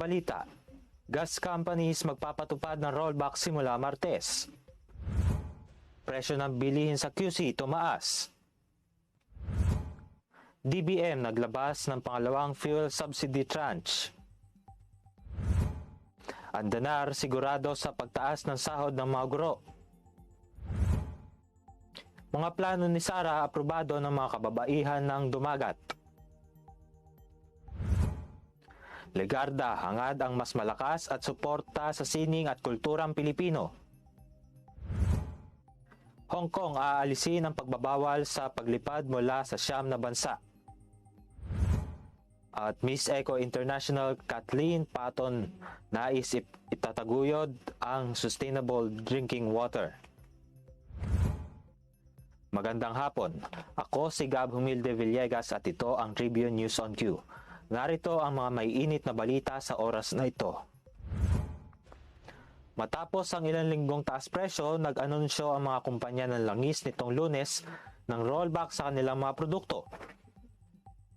balita, gas companies magpapatupad ng rollback simula Martes. Presyo ng bilihin sa QC tumaas. DBM naglabas ng pangalawang fuel subsidy tranche. Andanar sigurado sa pagtaas ng sahod ng mga guro. Mga plano ni Sara aprobado ng mga kababaihan ng dumagat. Legarda hangad ang mas malakas at suporta sa sining at kulturang Pilipino. Hong Kong aalisin ang pagbabawal sa paglipad mula sa siyam na bansa. At Miss Eco International Kathleen Patton nais itataguyod ang sustainable drinking water. Magandang hapon. Ako si Gab Humilde Villegas at ito ang Tribune News on Q. Narito ang mga maiinit na balita sa oras na ito. Matapos ang ilang linggong taas presyo, nag-anunsyo ang mga kumpanya ng langis nitong lunes ng rollback sa kanilang mga produkto.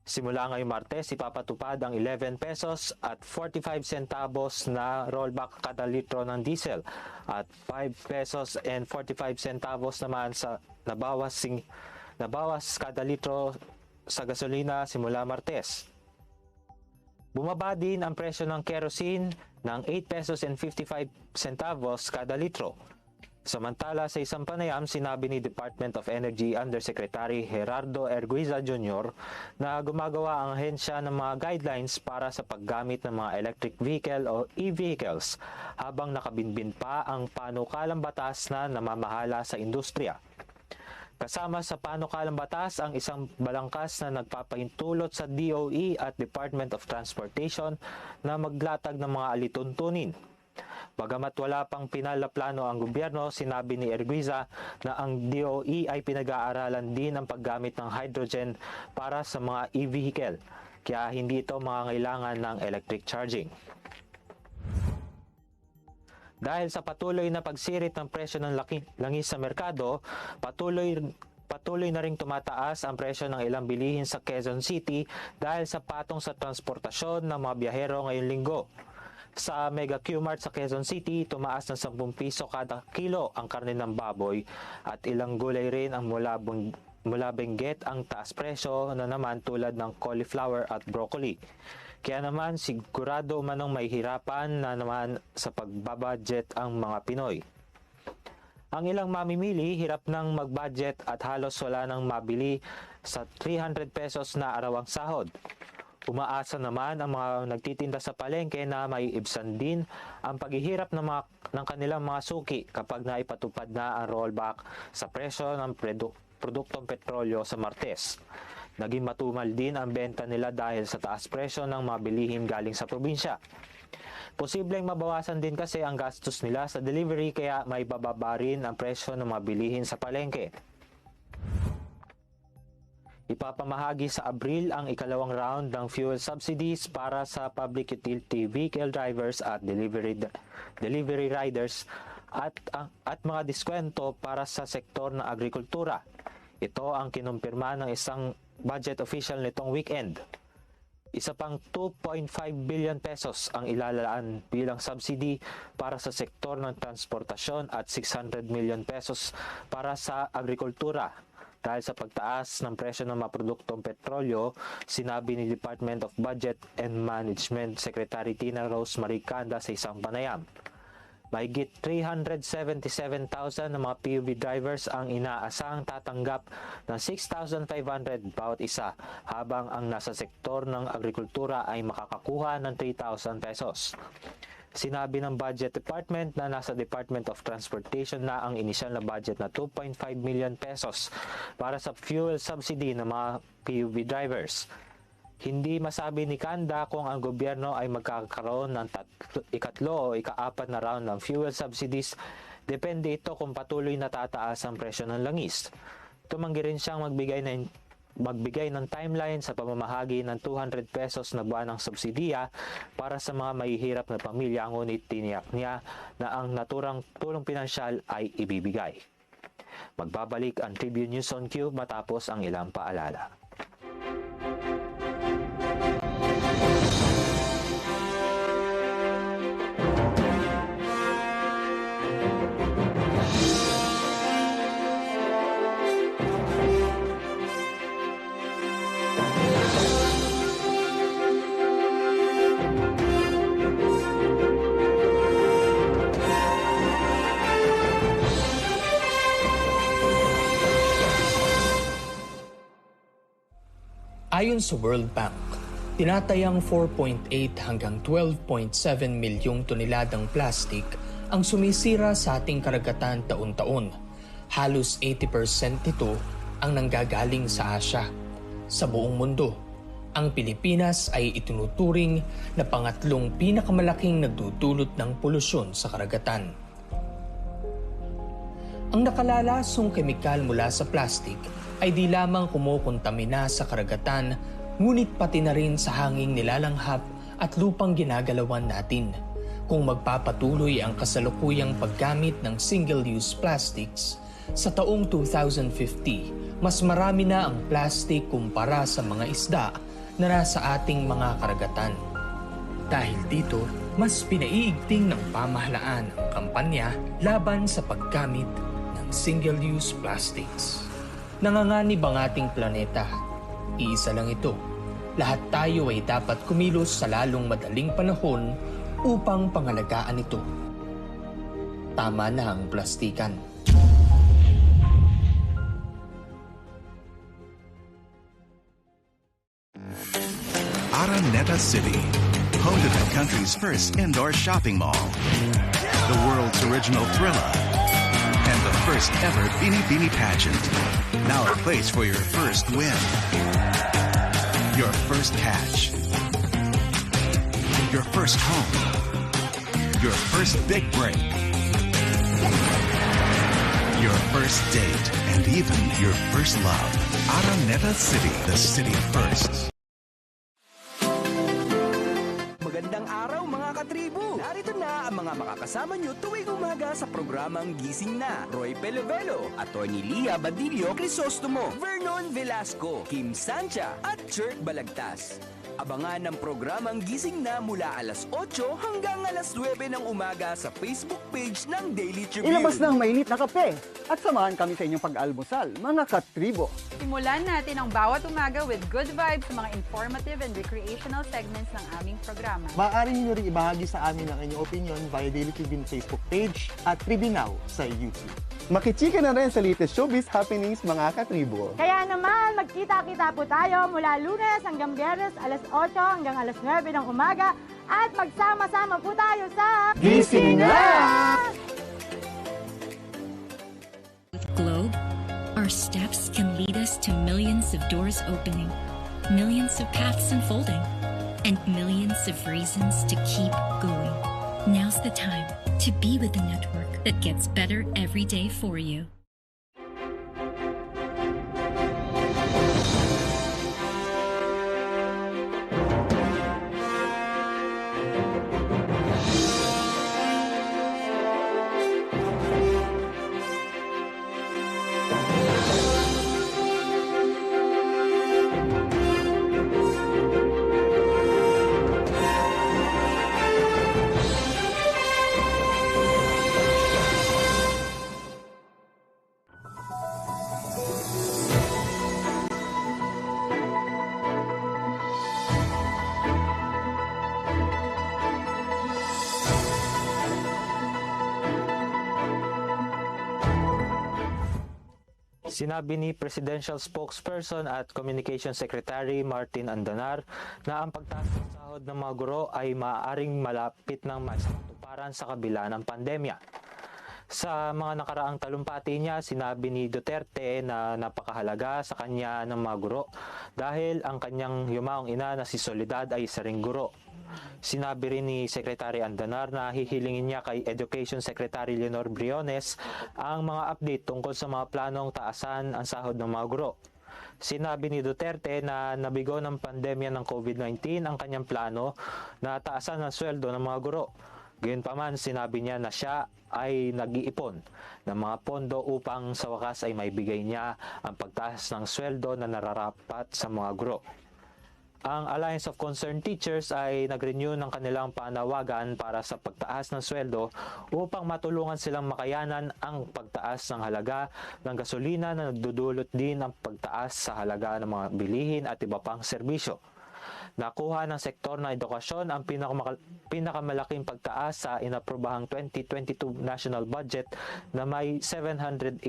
Simula ngayong Martes, ipapatupad ang 11 pesos at 45 centavos na rollback kada litro ng diesel at 5 pesos and 45 centavos naman sa nabawas, sing, nabawas kada litro sa gasolina simula Martes. Bumaba din ang presyo ng kerosene ng 8 pesos and 55 centavos kada litro. Samantala sa isang panayam, sinabi ni Department of Energy Undersecretary Gerardo Erguiza Jr. na gumagawa ang ahensya ng mga guidelines para sa paggamit ng mga electric vehicle o e-vehicles habang nakabinbin pa ang panukalang batas na namamahala sa industriya. Kasama sa panukalang batas ang isang balangkas na nagpapahintulot sa DOE at Department of Transportation na maglatag ng mga alituntunin. Bagamat wala pang pinalaplano ang gobyerno, sinabi ni Erguiza na ang DOE ay pinag-aaralan din ang paggamit ng hydrogen para sa mga e-vehicle, kaya hindi ito mangangailangan ng electric charging. Dahil sa patuloy na pagsirit ng presyo ng laki, langis sa merkado, patuloy patuloy na ring tumataas ang presyo ng ilang bilihin sa Quezon City dahil sa patong sa transportasyon ng mga biyahero ngayong linggo. Sa Mega Q-Mart sa Quezon City, tumaas ng 10 piso kada kilo ang karne ng baboy at ilang gulay rin ang mula, mula Benguet ang taas presyo na naman tulad ng cauliflower at broccoli. Kaya naman sigurado manong may hirapan na naman sa pagbabudget ang mga Pinoy. Ang ilang mamimili hirap nang mag-budget at halos wala nang mabili sa 300 pesos na arawang sahod. Umaasa naman ang mga nagtitinda sa palengke na may ibsan din ang paghihirap ng, mga, ng kanilang mga suki kapag naipatupad na ang rollback sa presyo ng produ- produktong petrolyo sa Martes. Naging matumal din ang benta nila dahil sa taas presyo ng mga bilihin galing sa probinsya. Posibleng mabawasan din kasi ang gastos nila sa delivery kaya may bababa rin ang presyo ng mga bilihin sa palengke. Ipapamahagi sa Abril ang ikalawang round ng fuel subsidies para sa public utility vehicle drivers at delivery delivery riders at at mga diskwento para sa sektor ng agrikultura. Ito ang kinumpirma ng isang budget official nitong weekend. Isa pang 2.5 billion pesos ang ilalaan bilang subsidy para sa sektor ng transportasyon at 600 million pesos para sa agrikultura. Dahil sa pagtaas ng presyo ng mga produktong petrolyo, sinabi ni Department of Budget and Management Secretary Tina Rose Maricanda sa isang panayam. Mahigit 377,000 na mga PUV drivers ang inaasang tatanggap ng 6,500 bawat isa habang ang nasa sektor ng agrikultura ay makakakuha ng 3,000 pesos. Sinabi ng Budget Department na nasa Department of Transportation na ang inisyal na budget na 2.5 million pesos para sa fuel subsidy ng mga PUV drivers. Hindi masabi ni Kanda kung ang gobyerno ay magkakaroon ng tatlo, ikatlo o ikaapat na round ng fuel subsidies. Depende ito kung patuloy na tataas ang presyo ng langis. Tumanggi rin siyang magbigay ng magbigay ng timeline sa pamamahagi ng 200 pesos na buwan ng subsidiya para sa mga mahihirap na pamilya ngunit tiniyak niya na ang naturang tulong pinansyal ay ibibigay. Magbabalik ang Tribune News on Q matapos ang ilang paalala. Ayon sa World Bank, tinatayang 4.8 hanggang 12.7 milyong toneladang plastic ang sumisira sa ating karagatan taon-taon. Halos 80% nito ang nanggagaling sa Asya. Sa buong mundo, ang Pilipinas ay itinuturing na pangatlong pinakamalaking nagdudulot ng polusyon sa karagatan. Ang nakalalasong kemikal mula sa plastic ay di lamang kumukontamina sa karagatan, ngunit pati na rin sa hanging nilalanghap at lupang ginagalawan natin. Kung magpapatuloy ang kasalukuyang paggamit ng single-use plastics, sa taong 2050, mas marami na ang plastic kumpara sa mga isda na nasa ating mga karagatan. Dahil dito, mas pinaiigting ng pamahalaan ang kampanya laban sa paggamit ng single-use plastics. Nanganganib ang ating planeta. Iisa lang ito. Lahat tayo ay dapat kumilos sa lalong madaling panahon upang pangalagaan ito. Tama na ang plastikan. Araneta City, home to the country's first indoor shopping mall, the world's original thriller, the first ever Beanie Beanie pageant. Now a place for your first win, your first catch, your first home, your first big break, your first date, and even your first love. Araneta City, the city of firsts. Mga makakasama nyo tuwing umaga sa programang Gising Na. Roy Pelevelo, Atty. Lia Badillo Crisostomo, Vernon Velasco, Kim Sancha at Chirk Balagtas. Abangan ang programang Gising Na mula alas 8 hanggang alas 9 ng umaga sa Facebook page ng Daily Tribune. Ilabas na ang mainit na kape at samahan kami sa inyong pag-almusal, mga katribo. Simulan natin ang bawat umaga with good vibes sa mga informative and recreational segments ng aming programa. Maaari niyo rin ibahagi sa amin ang inyong opinion via Daily Tribune Facebook page at Tribune Now sa YouTube. Makichika na rin sa latest showbiz happenings mga katribo. Kaya naman, magkita-kita po tayo mula lunes hanggang biyernes alas 8 hanggang alas 9 ng umaga at magsama-sama po tayo sa Gising na! With Globe, our steps can lead us to millions of doors opening, millions of paths unfolding, and millions of reasons to keep going. Now's the time to be with the network that gets better every day for you. Sinabi ni Presidential Spokesperson at Communication Secretary Martin Andanar na ang pagtaas ng sahod ng mga guro ay maaaring malapit ng masatuparan sa kabila ng pandemya. Sa mga nakaraang talumpati niya, sinabi ni Duterte na napakahalaga sa kanya ng mga guro dahil ang kanyang yumaong ina na si Soledad ay isa ring guro. Sinabi rin ni Secretary Andanar na hihilingin niya kay Education Secretary Leonor Briones ang mga update tungkol sa mga planong taasan ang sahod ng mga guro. Sinabi ni Duterte na nabigo ng pandemya ng COVID-19 ang kanyang plano na taasan ang sweldo ng mga guro. Gayunpaman, sinabi niya na siya ay nag-iipon ng mga pondo upang sa wakas ay maibigay niya ang pagtaas ng sweldo na nararapat sa mga guro. Ang Alliance of Concerned Teachers ay nag-renew ng kanilang panawagan para sa pagtaas ng sweldo upang matulungan silang makayanan ang pagtaas ng halaga ng gasolina na nagdudulot din ng pagtaas sa halaga ng mga bilihin at iba pang serbisyo. Nakuha ng sektor ng edukasyon ang pinakama- pinakamalaking pagtaas sa inaprobahang 2022 national budget na may 788.5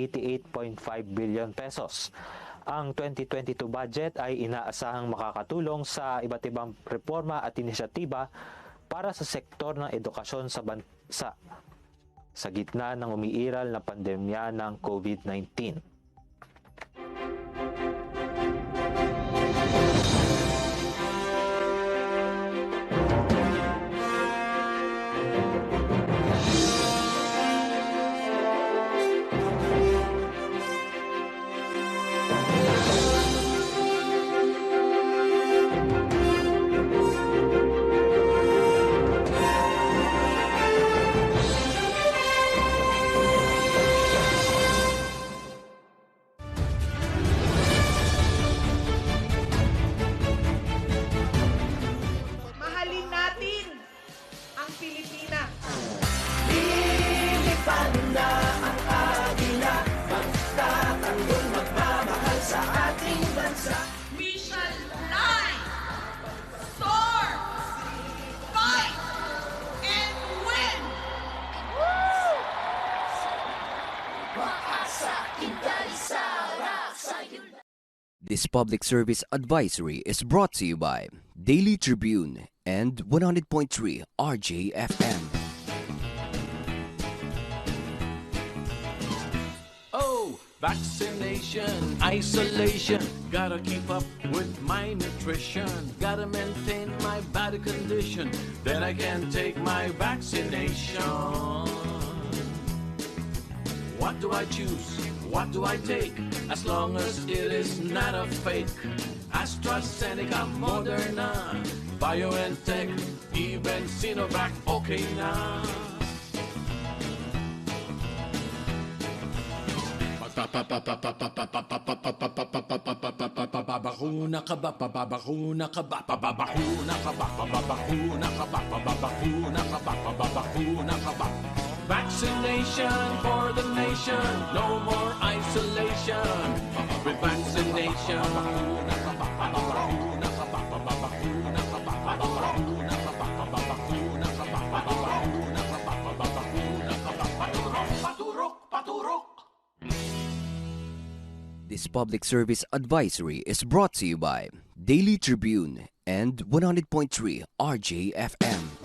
billion pesos. Ang 2022 budget ay inaasahang makakatulong sa iba't ibang reforma at inisyatiba para sa sektor ng edukasyon sa bansa sa gitna ng umiiral na pandemya ng COVID-19. This public service advisory is brought to you by Daily Tribune and 100.3 RJFM. Oh, vaccination, isolation. Gotta keep up with my nutrition. Gotta maintain my body condition. Then I can take my vaccination. What do I choose? What do I take? As long as it is not a fake. AstraZeneca, Moderna, BioNTech, even Sinovac, okay now. Babahuna kaba babahuna kaba babahuna kaba babahuna kaba babahuna kaba babahuna kaba Vaccination for the nation, no more isolation with vaccination. This public service advisory is brought to you by Daily Tribune and 100.3 RJFM.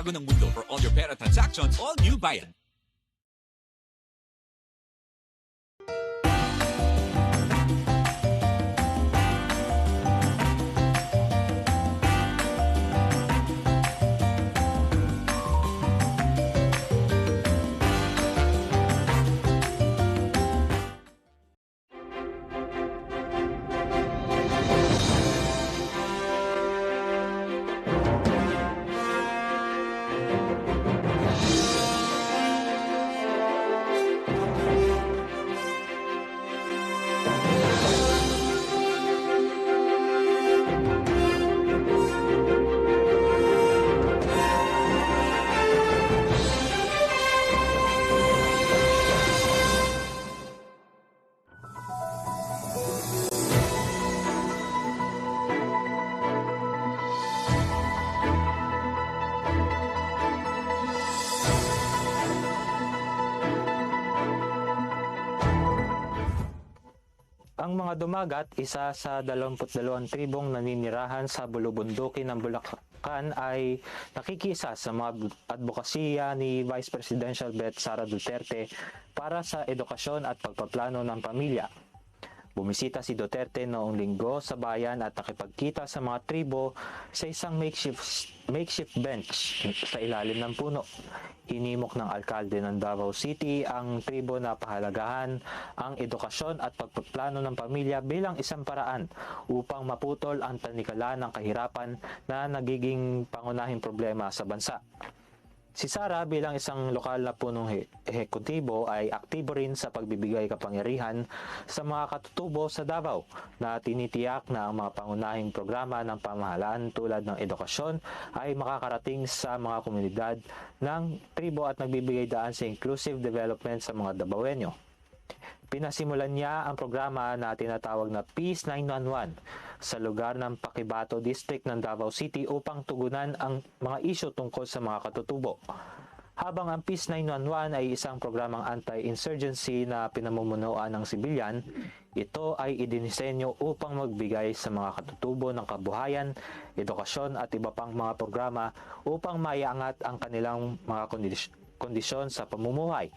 Pagbabago ng mundo for all your pera transactions, all new Bayan. Mga dumagat, isa sa 22 tribong naninirahan sa bulubundukin ng Bulacan ay nakikisa sa mga advokasya ni Vice Presidential Bet Sara Duterte para sa edukasyon at pagpaplano ng pamilya. Bumisita si Duterte noong linggo sa bayan at nakipagkita sa mga tribo sa isang makeshift, makeshift bench sa ilalim ng puno. Hinimok ng alkalde ng Davao City ang tribo na pahalagahan ang edukasyon at pagpaplano ng pamilya bilang isang paraan upang maputol ang tanikala ng kahirapan na nagiging pangunahing problema sa bansa. Si Sara bilang isang lokal na punong he- ehekutibo ay aktibo rin sa pagbibigay kapangyarihan sa mga katutubo sa Davao na tinitiyak na ang mga pangunahing programa ng pamahalaan tulad ng edukasyon ay makakarating sa mga komunidad ng tribo at nagbibigay daan sa inclusive development sa mga Davaoenyo. Pinasimulan niya ang programa na tinatawag na Peace 911 sa lugar ng Pakibato District ng Davao City upang tugunan ang mga isyu tungkol sa mga katutubo. Habang ang Peace 911 ay isang programang anti-insurgency na pinamumunuan ng sibilyan, ito ay idinisenyo upang magbigay sa mga katutubo ng kabuhayan, edukasyon at iba pang mga programa upang maiangat ang kanilang mga kondis- kondisyon sa pamumuhay.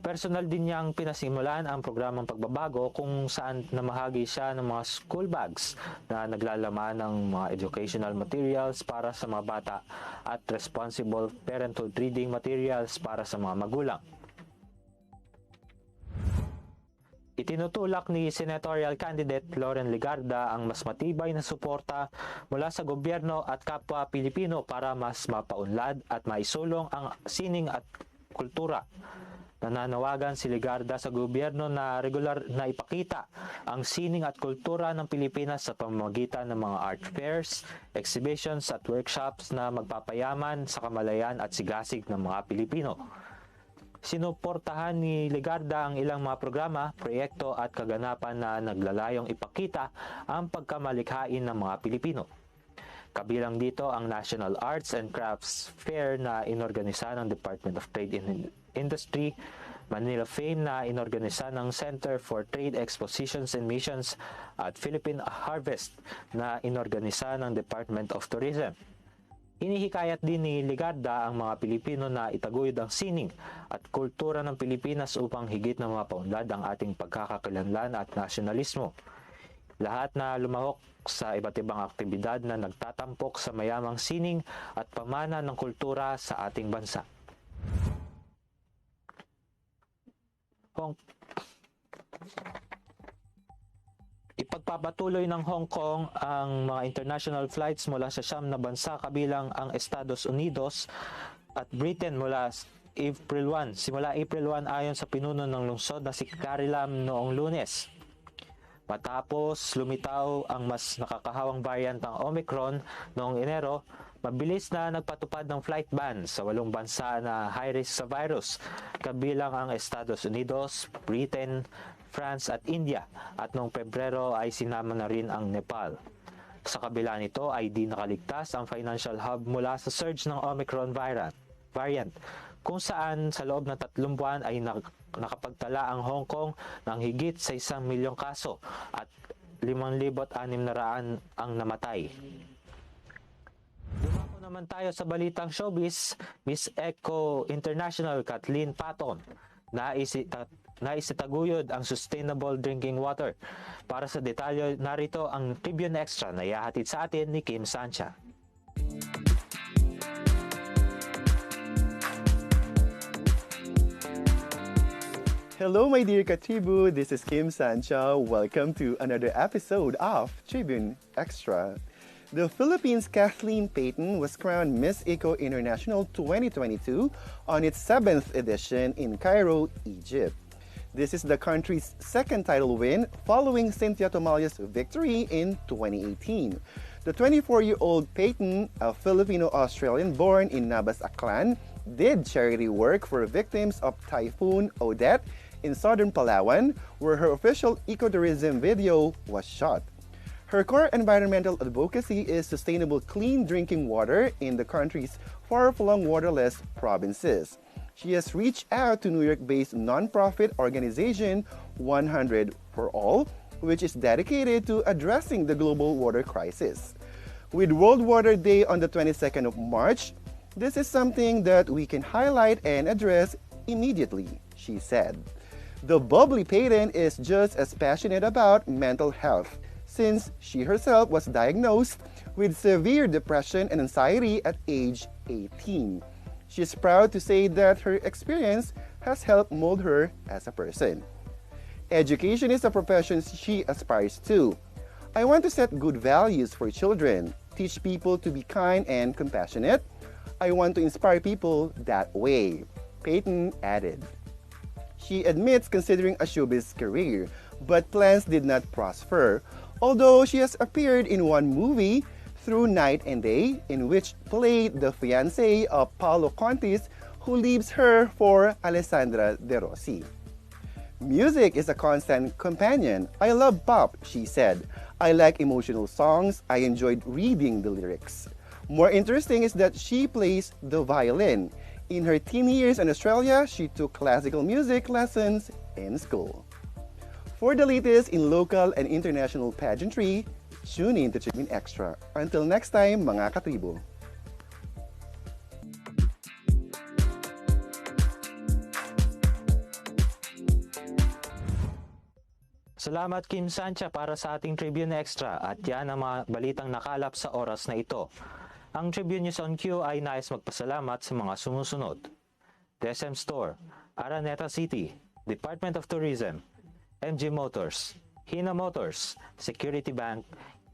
Personal din niyang pinasimulan ang programang pagbabago kung saan namahagi siya ng mga school bags na naglalaman ng mga educational materials para sa mga bata at responsible parenthood reading materials para sa mga magulang. Itinutulak ni senatorial candidate Lauren Ligarda ang mas matibay na suporta mula sa gobyerno at kapwa Pilipino para mas mapaunlad at maisulong ang sining at kultura. Nananawagan si Ligarda sa gobyerno na regular na ipakita ang sining at kultura ng Pilipinas sa pamamagitan ng mga art fairs, exhibitions at workshops na magpapayaman sa kamalayan at sigasig ng mga Pilipino. Sinuportahan ni Ligarda ang ilang mga programa, proyekto at kaganapan na naglalayong ipakita ang pagkamalikhain ng mga Pilipino. Kabilang dito ang National Arts and Crafts Fair na inorganisa ng Department of Trade and Industry, Manila Fame na inorganisa ng Center for Trade Expositions and Missions at Philippine Harvest na inorganisa ng Department of Tourism. Inihikayat din ni Ligarda ang mga Pilipino na itaguyod ang sining at kultura ng Pilipinas upang higit na mapaunlad ang ating pagkakakilanlan at nasyonalismo. Lahat na lumahok sa iba't ibang aktibidad na nagtatampok sa mayamang sining at pamana ng kultura sa ating bansa. Hong Ipagpapatuloy ng Hong Kong ang mga international flights mula sa siyam na bansa kabilang ang Estados Unidos at Britain mula April 1. Simula April 1 ayon sa pinuno ng lungsod na si Carrie Lam noong lunes. Matapos lumitaw ang mas nakakahawang variant ng Omicron noong Enero, mabilis na nagpatupad ng flight ban sa walong bansa na high risk sa virus, kabilang ang Estados Unidos, Britain, France at India at noong Pebrero ay sinama na rin ang Nepal. Sa kabila nito ay di nakaligtas ang financial hub mula sa surge ng Omicron variant, variant kung saan sa loob ng tatlong buwan ay nakapagtala ang Hong Kong ng higit sa isang milyong kaso at 5,600 ang namatay. Dumako naman tayo sa balitang showbiz, Miss Eco International Kathleen Patton nais, nais itaguyod ang sustainable drinking water. Para sa detalye, narito ang Tribune Extra na ihahatid sa atin ni Kim Sancha. Hello, my dear Katribu. This is Kim Sancho. Welcome to another episode of Tribune Extra. The Philippines' Kathleen Payton was crowned Miss Eco International 2022 on its seventh edition in Cairo, Egypt. This is the country's second title win following Cynthia Tomalia's victory in 2018. The 24 year old Peyton, a Filipino Australian born in Nabas Aklan, did charity work for victims of Typhoon Odette in southern Palawan, where her official ecotourism video was shot. Her core environmental advocacy is sustainable clean drinking water in the country's far-flung waterless provinces. She has reached out to New York-based nonprofit organization 100 for All, which is dedicated to addressing the global water crisis. With World Water Day on the 22nd of March, this is something that we can highlight and address immediately, she said. The bubbly Payton is just as passionate about mental health since she herself was diagnosed with severe depression and anxiety at age 18. She is proud to say that her experience has helped mold her as a person. Education is a profession she aspires to. I want to set good values for children, teach people to be kind and compassionate. I want to inspire people that way, Peyton added. She admits considering a showbiz career, but plans did not prosper, although she has appeared in one movie, Through Night and Day, in which played the fiancé of Paolo Contis, who leaves her for Alessandra De Rossi. Music is a constant companion. I love pop, she said. I like emotional songs. I enjoyed reading the lyrics. More interesting is that she plays the violin. In her teen years in Australia, she took classical music lessons in school. For the latest in local and international pageantry, tune in to Tribune Extra. Until next time, mga katribo. Salamat Kim Sancha para sa ating Tribune Extra at yan ang mga balitang nakalap sa oras na ito. Ang Tribune News on Q ay nais magpasalamat sa mga sumusunod. DSM Store, Araneta City, Department of Tourism, MG Motors, Hina Motors, Security Bank,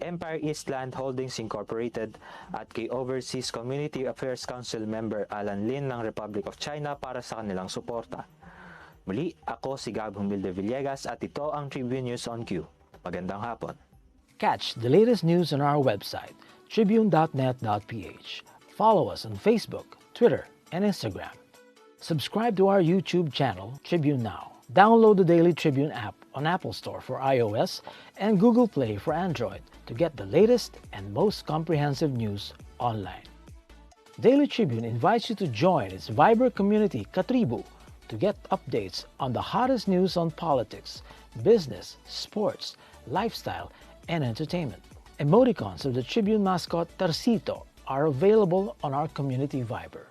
Empire East Land Holdings Incorporated at kay Overseas Community Affairs Council member Alan Lin ng Republic of China para sa kanilang suporta. Muli, ako si Gab Humilde Villegas at ito ang Tribune News on Q. Magandang hapon. Catch the latest news on our website, tribune.net.ph. Follow us on Facebook, Twitter, and Instagram. Subscribe to our YouTube channel, Tribune Now. Download the Daily Tribune app on Apple Store for iOS and Google Play for Android to get the latest and most comprehensive news online. Daily Tribune invites you to join its vibrant community, Katribu, to get updates on the hottest news on politics, business, sports, lifestyle, and entertainment. Emoticons of the Tribune mascot Tarsito are available on our community Viber.